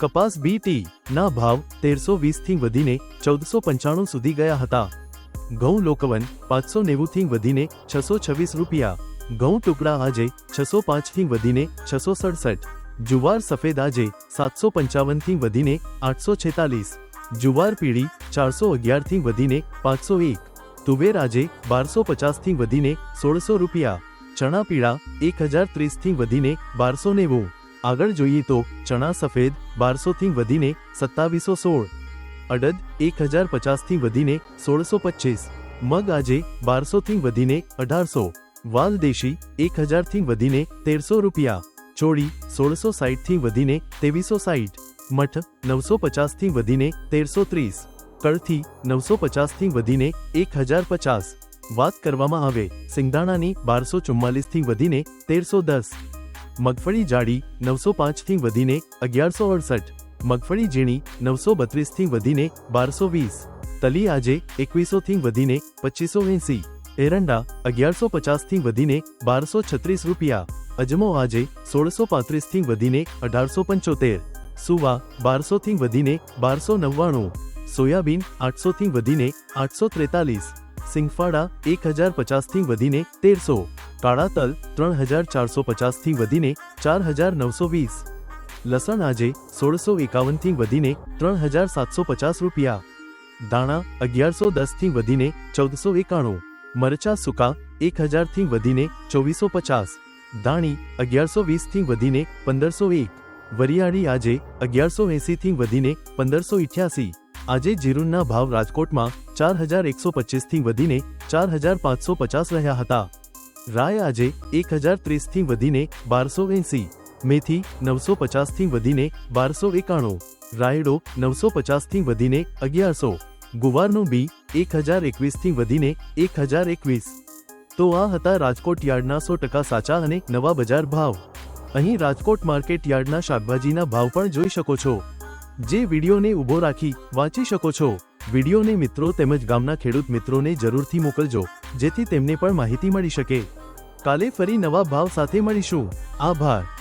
કપાસ બીટી ના ભાવ તેરસો વીસથી વધીને ચૌદસો પંચાણું સુધી ગયા હતા. ઘઉં લોકવન પાંચસો નેવુંથી વધીને છસો છવ્વીસ રૂપિયા. ઘઉં ટુકડા આજે છસો પાંચથી વધીને છસો સડસઠ. જુવાર સફેદ આજે સાતસો પંચાવનથી વધીને આઠસો છેતાલીસ. જુવાર પીળી ચારસો અગિયારથી વધીને પાંચસો એક. તુવેર આજે બારસો પચાસથી વધીને સોળસો રૂપિયા. ચણા પીળા એક હજાર ત્રીસથી વધીને બારસો નેવું. આગળ જોઈએ તો ચણા સફેદ બારસોથી વધીને સત્તાવીસો સોળ, અડદ એક હજાર પચાસથી વધીને સોળસો પચીસ, મગ આજે બારસોથી વધીને અઢારસો, વાલ દેશી એક હજારથી વધીને તેરસો રૂપિયા, ચોળી સોળસો સાઠથી વધીને ત્રેવીસો સાઠ મઠ નવસો પચાસથી વધીને તેરસો ત્રીસ, કળથી નવસો પચાસથી વધીને એક હજાર પચાસ, વાત કરવામાં આવે, સિંગદાણાની બારસો ચુમ્માલીસથી વધીને તેરસો દસ મગફળી જાડી નવસો પાંચથી વધીને અગિયારસો અડસઠ. મગફળી ઝીણી નવસો બત્રીસથી વધીને બારસો વીસ. તલી આજે એકવીસોથી વધીને પચીસો એંસી. એરંડા અગિયારસો પચાસથી વધીને બારસો છત્રીસ રૂપિયા. અજમો આજે સોળસો પાંત્રીસથી વધીને અઢારસો પંચોતેર. સુવા બારસોથી વધીને બારસો નવ્વાણું. સોયાબીન આઠસોથી વધીને આઠસો ત્રેતાલીસ. સિંગફાડા એક હજાર પચાસથી વધીને તેરસો. કાળા તલ ત્રણ હજાર ચારસો પચાસથી વધીને ચાર હજાર નવસો વીસ. લસણ આજે સોળસો એકાવનથી વધીને ત્રણ હજાર સાતસો પચાસ રૂપિયા. દાણા અગિયારસો દસથી વધીને ચૌદસો એકાણું. મરચા સૂકા એક હજારથી વધીને ચોવીસો પચાસ. દાણી અગિયારસો વીસથી વધીને પંદરસો એક. વરિયાળી આજે અગિયારસો એંસીથી વધીને પંદરસો ઇઠ્યાસી. આજે જીરુંના ભાવ રાજકોટમાં ચાર હજાર એકસો પચીસથી વધીને ચાર હજાર પાંચસો પચાસ રહ્યા હતા. રાય આજે એક હજાર ત્રીસથી વધીને બારસો એંસી, મેથી નવસો પચાસથી વધીને બારસો એકાણું, રાયડો નવસો પચાસથી વધીને અગિયારસો, ગુવારનું બી એક હજાર એકવીસથી વધીને એક હજાર એકવીસ. તો આ હતા રાજકોટ યાર્ડના સો ટકા સાચા અને નવા બજાર ભાવ. અહીં રાજકોટ માર્કેટ યાર્ડના શાકભાજીના ભાવ પણ જોઈ શકો છો. જે વિડીયોને ઊભો રાખી વાંચી શકો છો. વિડીયોને મિત્રો તેમજ ગામના ખેડૂત મિત્રોને જરૂરથી મોકલજો. જેથી તેમને પણ માહિતી મળી શકે. કાલે ફરી નવા ભાવ સાથે મળીશું. આભાર.